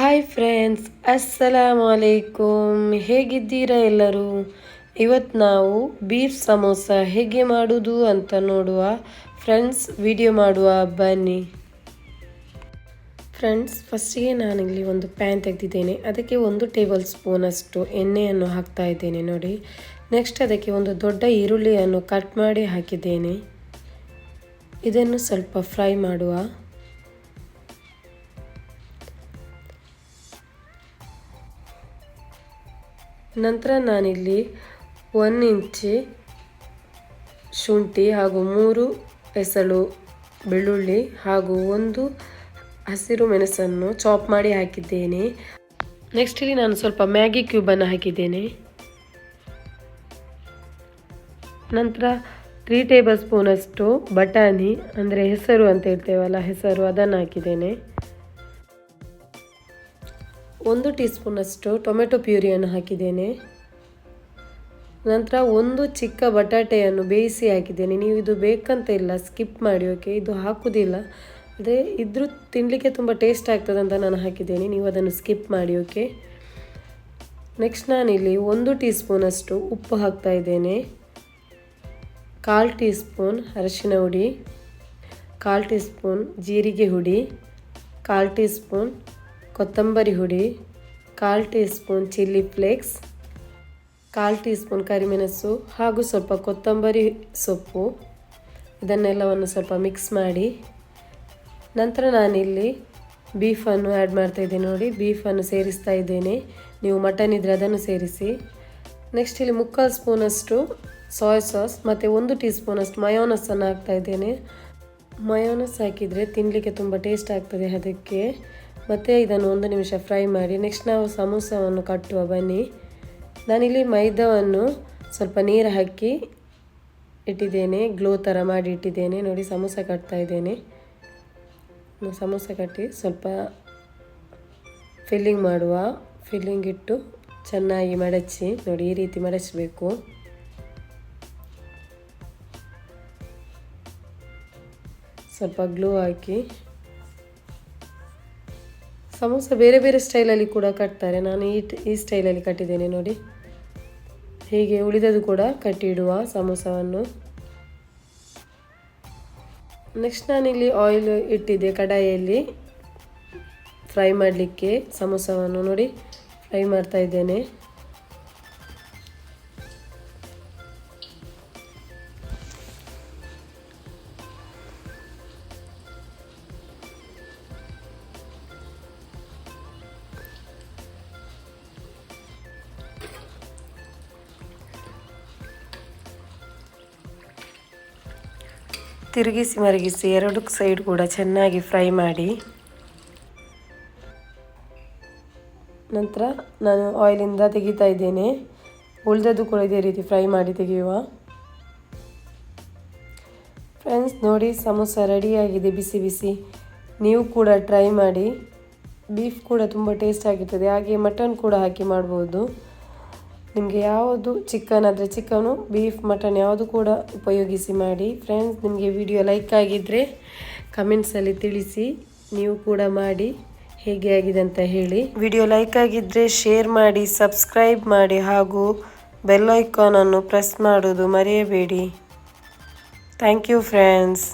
Hi friends ಅಸ್ಸಲಾಮು ಅಲೈಕುಮ್ ಹೇಗಿದ್ದೀರಾ ಎಲ್ಲರೂ? ಇವತ್ತು ನಾವು ಬೀಫ್ ಸಮೋಸ ಹೇಗೆ ಮಾಡೋದು ಅಂತ ನೋಡುವ. ಫ್ರೆಂಡ್ಸ್ ವಿಡಿಯೋ ಮಾಡುವ. ಬನ್ನಿ. ಫ್ರೆಂಡ್ಸ್ ಫಸ್ಟಿಗೆ ನಾನಿಲ್ಲಿ ಒಂದು ಪ್ಯಾನ್ ತೆಗೆದಿದ್ದೇನೆ. ಅದಕ್ಕೆ ಒಂದು ಟೇಬಲ್ ಸ್ಪೂನಷ್ಟು ಎಣ್ಣೆಯನ್ನು ಹಾಕ್ತಾ ಇದ್ದೇನೆ ನೋಡಿ. ನೆಕ್ಸ್ಟ್ ಅದಕ್ಕೆ ಒಂದು ದೊಡ್ಡ ಈರುಳ್ಳಿಯನ್ನು ಕಟ್ ಮಾಡಿ ಹಾಕಿದ್ದೇನೆ. ಇದನ್ನು ಸ್ವಲ್ಪ ಫ್ರೈ ಮಾಡುವ. ನಂತರ ನಾನಿಲ್ಲಿ ಒನ್ ಇಂಚಿ ಶುಂಠಿ ಹಾಗೂ ಮೂರು ಎಸಳು ಬೆಳ್ಳುಳ್ಳಿ ಹಾಗೂ ಒಂದು ಹಸಿರು ಮೆಣಸನ್ನು ಚಾಪ್ ಮಾಡಿ ಹಾಕಿದ್ದೇನೆ. ನೆಕ್ಸ್ಟ್ ಇಲ್ಲಿ ನಾನು ಸ್ವಲ್ಪ ಮ್ಯಾಗಿ ಕ್ಯೂಬನ್ನು ಹಾಕಿದ್ದೇನೆ. ನಂತರ ತ್ರೀ ಟೇಬಲ್ ಸ್ಪೂನಷ್ಟು ಬಟಾಣಿ, ಅಂದರೆ ಹೆಸರು ಅಂತ ಹೇಳ್ತೇವಲ್ಲ, ಹೆಸರು ಅದನ್ನು ಹಾಕಿದ್ದೇನೆ. ಒಂದು ಟೀ ಸ್ಪೂನಷ್ಟು ಟೊಮೆಟೊ ಪ್ಯೂರಿಯನ್ನು ಹಾಕಿದ್ದೇನೆ. ನಂತರ ಒಂದು ಚಿಕ್ಕ ಬಟಾಟೆಯನ್ನು ಬೇಯಿಸಿ ಹಾಕಿದ್ದೇನೆ. ನೀವು ಇದು ಬೇಕಂತ ಇಲ್ಲ, ಸ್ಕಿಪ್ ಮಾಡಿ, ಓಕೆ? ಇದು ಹಾಕುವುದಿಲ್ಲ ಅಂದರೆ ಇದ್ರೂ ತಿನ್ನಲಿಕ್ಕೆ ತುಂಬ ಟೇಸ್ಟ್ ಆಗ್ತದೆ ಅಂತ ನಾನು ಹಾಕಿದ್ದೇನೆ. ನೀವು ಅದನ್ನು ಸ್ಕಿಪ್ ಮಾಡಿ, ಓಕೆ? ನೆಕ್ಸ್ಟ್ ನಾನಿಲ್ಲಿ ಒಂದು ಟೀ ಸ್ಪೂನಷ್ಟು ಉಪ್ಪು ಹಾಕ್ತಾ ಇದ್ದೇನೆ. ಕಾಲು ಟೀ ಸ್ಪೂನ್ ಅರಶಿನ ಹುಡಿ, ಕಾಲು ಟೀ ಸ್ಪೂನ್ ಜೀರಿಗೆ ಹುಡಿ, ಕಾಲು ಟೀ ಸ್ಪೂನ್ ಕೊತ್ತಂಬರಿ ಹುಡಿ, ಕಾಲು ಟೀ ಸ್ಪೂನ್ ಚಿಲ್ಲಿ ಫ್ಲೇಕ್ಸ್, ಕಾಲು ಟೀ ಸ್ಪೂನ್ ಕರಿಮೆಣಸು ಹಾಗೂ ಸ್ವಲ್ಪ ಕೊತ್ತಂಬರಿ ಸೊಪ್ಪು. ಇದನ್ನೆಲ್ಲವನ್ನು ಸ್ವಲ್ಪ ಮಿಕ್ಸ್ ಮಾಡಿ ನಂತರ ನಾನಿಲ್ಲಿ ಬೀಫನ್ನು ಆ್ಯಡ್ ಮಾಡ್ತಾ ಇದ್ದೇನೆ ನೋಡಿ. ಬೀಫನ್ನು ಸೇರಿಸ್ತಾ ಇದ್ದೇನೆ. ನೀವು ಮಟನ್ ಇದ್ದರೆ ಅದನ್ನು ಸೇರಿಸಿ. ನೆಕ್ಸ್ಟ್ ಇಲ್ಲಿ ಮುಕ್ಕಾಲು ಸ್ಪೂನಷ್ಟು ಸೋಯ್ ಸಾಸ್ ಮತ್ತು ಒಂದು ಟೀ ಸ್ಪೂನಷ್ಟು ಮಯೋನಸನ್ನು ಹಾಕ್ತಾ ಇದ್ದೇನೆ. ಮಯೋನಸ್ ಹಾಕಿದರೆ ತಿನ್ನಲಿಕ್ಕೆ ತುಂಬ ಟೇಸ್ಟ್ ಆಗ್ತದೆ ಅದಕ್ಕೆ. ಮತ್ತು ಇದನ್ನು ಒಂದು ನಿಮಿಷ ಫ್ರೈ ಮಾಡಿ ನೆಕ್ಸ್ಟ್ ನಾವು ಸಮೋಸವನ್ನು ಕಟ್ಟುವ ಬನ್ನಿ. ನಾನಿಲ್ಲಿ ಮೈದಾವನ್ನು ಸ್ವಲ್ಪ ನೀರು ಹಾಕಿ ಇಟ್ಟಿದ್ದೇನೆ, ಗ್ಲೋ ಥರ ಮಾಡಿ ಇಟ್ಟಿದ್ದೇನೆ. ನೋಡಿ, ಸಮೋಸ ಕಟ್ತಾ ಇದ್ದೇನೆ. ಸಮೋಸ ಕಟ್ಟಿ ಸ್ವಲ್ಪ ಫಿಲ್ಲಿಂಗ್ ಮಾಡುವ. ಫಿಲ್ಲಿಂಗ್ ಇಟ್ಟು ಚೆನ್ನಾಗಿ ಮಡಚಿ, ನೋಡಿ, ಈ ರೀತಿ ಮಡಚಬೇಕು. ಸ್ವಲ್ಪ ಗ್ಲೂ ಹಾಕಿ ಸಮೋಸ ಬೇರೆ ಬೇರೆ ಸ್ಟೈಲಲ್ಲಿ ಕೂಡ ಕಟ್ತಾರೆ. ನಾನು ಈ ಈ ಸ್ಟೈಲಲ್ಲಿ ಕಟ್ಟಿದ್ದೇನೆ ನೋಡಿ. ಹೀಗೆ ಉಳಿದದ್ದು ಕೂಡ ಕಟ್ಟಿಡುವ ಸಮೋಸವನ್ನು. ನೆಕ್ಸ್ಟ್ ನಾನಿಲ್ಲಿ ಆಯಿಲ್ ಇಟ್ಟಿದ್ದೆ ಕಡಾಯಿಯಲ್ಲಿ. ಫ್ರೈ ಮಾಡಲಿಕ್ಕೆ ಸಮೋಸವನ್ನು ನೋಡಿ. ಫ್ರೈ ಮಾಡ್ತಾ ಇದ್ದೇನೆ. ತಿರುಗಿಸಿ ಮರಗಿಸಿ ಎರಡು ಸೈಡ್ ಕೂಡ ಚೆನ್ನಾಗಿ ಫ್ರೈ ಮಾಡಿ. ನಂತರ ನಾನು ಆಯಿಲಿಂದ ತೆಗಿತಾ ಇದ್ದೇನೆ. ಉಳಿದದ್ದು ಕೂಡ ಇದೇ ರೀತಿ ಫ್ರೈ ಮಾಡಿ ತೆಗೆಯುವ. ಫ್ರೆಂಡ್ಸ್, ನೋಡಿ ಸಮೋಸ ರೆಡಿಯಾಗಿದೆ ಬಿಸಿ ಬಿಸಿ. ನೀವು ಕೂಡ ಟ್ರೈ ಮಾಡಿ. ಬೀಫ್ ಕೂಡ ತುಂಬ ಟೇಸ್ಟ್ ಆಗಿರ್ತದೆ. ಹಾಗೆ ಮಟನ್ ಕೂಡ ಹಾಕಿ ಮಾಡ್ಬೋದು. ನಿಮಗೆ ಯಾವುದು ಚಿಕನ್ ಆದರೆ ಚಿಕನು ಬೀಫ್ ಮಟನ್ ಯಾವುದು ಕೂಡ ಉಪಯೋಗಿಸಿ ಮಾಡಿ. ಫ್ರೆಂಡ್ಸ್ ನಿಮಗೆ ವಿಡಿಯೋ ಲೈಕ್ ಆಗಿದ್ದರೆ ಕಮೆಂಟ್ಸಲ್ಲಿ ತಿಳಿಸಿ, ನೀವು ಕೂಡ ಮಾಡಿ. ಹೇಗೆ ಆಗಿದೆ ಅಂತ ಹೇಳಿ. ವಿಡಿಯೋ ಲೈಕ್ ಆಗಿದ್ದರೆ ಶೇರ್ ಮಾಡಿ ಸಬ್ಸ್ಕ್ರೈಬ್ ಮಾಡಿ ಹಾಗೂ ಬೆಲ್ ಐಕಾನನ್ನು ಪ್ರೆಸ್ ಮಾಡೋದು ಮರೆಯಬೇಡಿ. Thank you friends